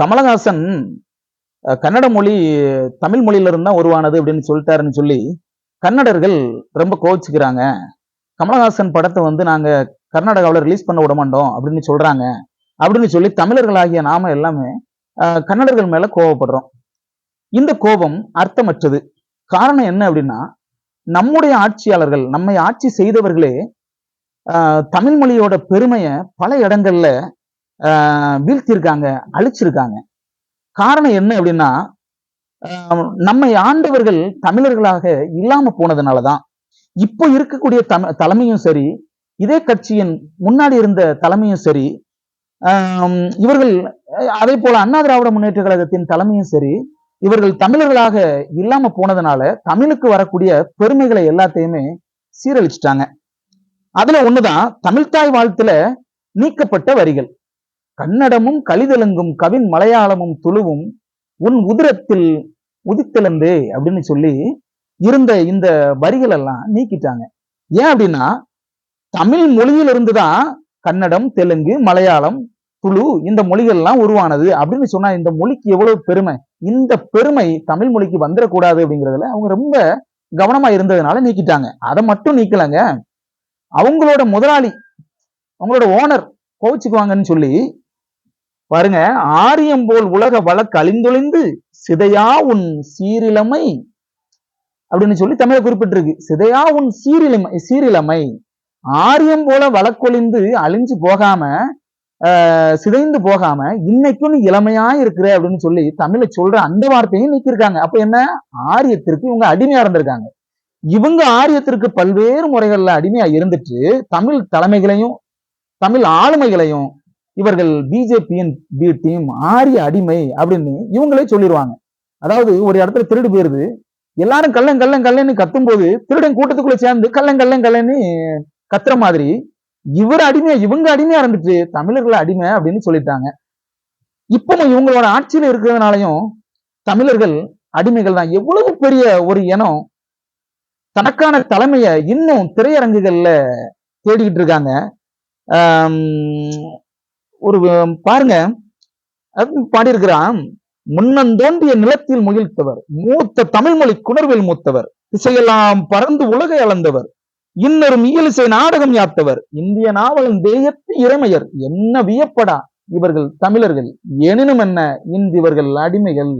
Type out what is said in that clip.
கமலஹாசன் கன்னட மொழி தமிழ் மொழியிலிருந்து தான் உருவானது அப்படின்னு சொல்லிட்டாருன்னு சொல்லி கன்னடர்கள் ரொம்ப கோவிச்சுக்கிறாங்க. கமலஹாசன் படத்தை வந்து நாங்க கர்நாடகாவில் ரிலீஸ் பண்ண விட மாட்டோம் அப்படின்னு சொல்றாங்க. அப்படின்னு சொல்லி தமிழர்களாகிய நாம எல்லாமே கன்னடர்கள் மேல கோவப்படுறோம். இந்த கோபம் அர்த்தமற்றது. காரணம் என்ன அப்படின்னா நம்முடைய ஆட்சியாளர்கள் நம்மை ஆட்சி செய்தவர்களே தமிழ் மொழியோட பெருமையை பல இடங்கள்ல வீழ்த்தியிருக்காங்க அழிச்சிருக்காங்க. காரணம் என்ன அப்படின்னா நம்மை ஆண்டவர்கள் தமிழர்களாக இல்லாம போனதுனாலதான். இப்போ இருக்கக்கூடிய தம தலைமையும் சரி இதே கட்சியின் முன்னாடி இருந்த தலைமையும் சரி இவர்கள் அதே போல அண்ணா திராவிட முன்னேற்ற கழகத்தின் தலைமையும் சரி இவர்கள் தமிழர்களாக இல்லாம போனதுனால தமிழுக்கு வரக்கூடிய பெருமைகளை எல்லாத்தையுமே சீரழிச்சிட்டாங்க. அதுல ஒண்ணுதான் தமிழ்தாய் வாழ்த்துல நீக்கப்பட்ட வரிகள். கன்னடமும் கலிதெலுங்கும் கவின் மலையாளமும் துளுவும் உன் உதிரத்தில் உதித்தெழுந்தே அப்படின்னு சொல்லி இருந்த இந்த வரிகள் எல்லாம் நீக்கிட்டாங்க. ஏன் அப்படின்னா தமிழ் மொழியில இருந்துதான் கன்னடம் தெலுங்கு மலையாளம் துளு இந்த மொழிகள் எல்லாம் உருவானது அப்படின்னு சொன்னா இந்த மொழிக்கு எவ்வளவு பெருமை? இந்த பெருமை தமிழ் மொழிக்கு வந்துடக்கூடாது அப்படிங்கறதுல அவங்க ரொம்ப கவனமா இருந்ததுனால நீக்கிட்டாங்க. அதை மட்டும் நீக்கலங்க. அவங்களோட முதலாளி அவங்களோட ஓனர் கோவிச்சுக்குவாங்கன்னு சொல்லி பாருங்க ஆரியம் போல் உலக வழக்கு அழிந்தொழிந்து சிதையா உன் சீரிலமை அப்படின்னு சொல்லி தமிழ குறிப்பிட்டிருக்கு. சிதையா உன் சீரிலமை சீரிலமை ஆரியம் போல வழக்கொழிந்து அழிஞ்சு போகாம ஆஹ் சிதைந்து போகாம இன்னைக்கும் நீ இளமையா இருக்கிற அப்படின்னு சொல்லி தமிழை சொல்ற அந்த வார்த்தையும் நீக்கியிருக்காங்க. அப்ப என்ன? ஆரியத்திற்கு இவங்க அடிமையா இருந்திருக்காங்க. இவங்க ஆரியத்திற்கு பல்வேறு முறைகள்ல அடிமையா இருந்துட்டு தமிழ் தலைமைகளையும் தமிழ் ஆளுமைகளையும் இவர்கள் பிஜேபியின் பி டீம் ஆரிய அடிமை அப்படின்னு இவங்களே சொல்லிடுவாங்க அதாவது ஒரு இடத்துல திருடு போயிருது. எல்லாரும் கள்ளன் கள்ளன் கல்லன்னு கத்தும் போது திருடன் கூட்டத்துக்குள்ள சேர்ந்து கள்ளன் கள்ளன் கல்லன்னு கத்துற மாதிரி இவர் அடிமையா இவங்க அடிமையா இருந்துட்டு தமிழர்கள் அடிமை அப்படின்னு சொல்லிட்டாங்க. இப்பவும் இவங்களோட ஆட்சியில இருக்கிறதுனாலையும் தமிழர்கள் அடிமைகள் தான். எவ்வளவு பெரிய ஒரு இனம் தனக்கான தலைமையை இன்னும் திரையரங்குகள்ல தேடிக்கிட்டு இருக்காங்க. ஒரு பாருங்க. அது பாடியிருக்கிறான் முன்னந்தோன்றிய நிலத்தில் முகிழ்த்தவர் மூத்த தமிழ்மொழி குணர்வில் மூத்தவர் திசையெல்லாம் பறந்து உலகை அளந்தவர் இன்னொரு இயலிசை நாடகம் யாத்தவர் இந்திய நாவலின் தேயத்து இறைமையர் என்ன வியப்படா இவர்கள் தமிழர்கள் எனினும் என்ன இன்று இவர்கள் அடிமைகள்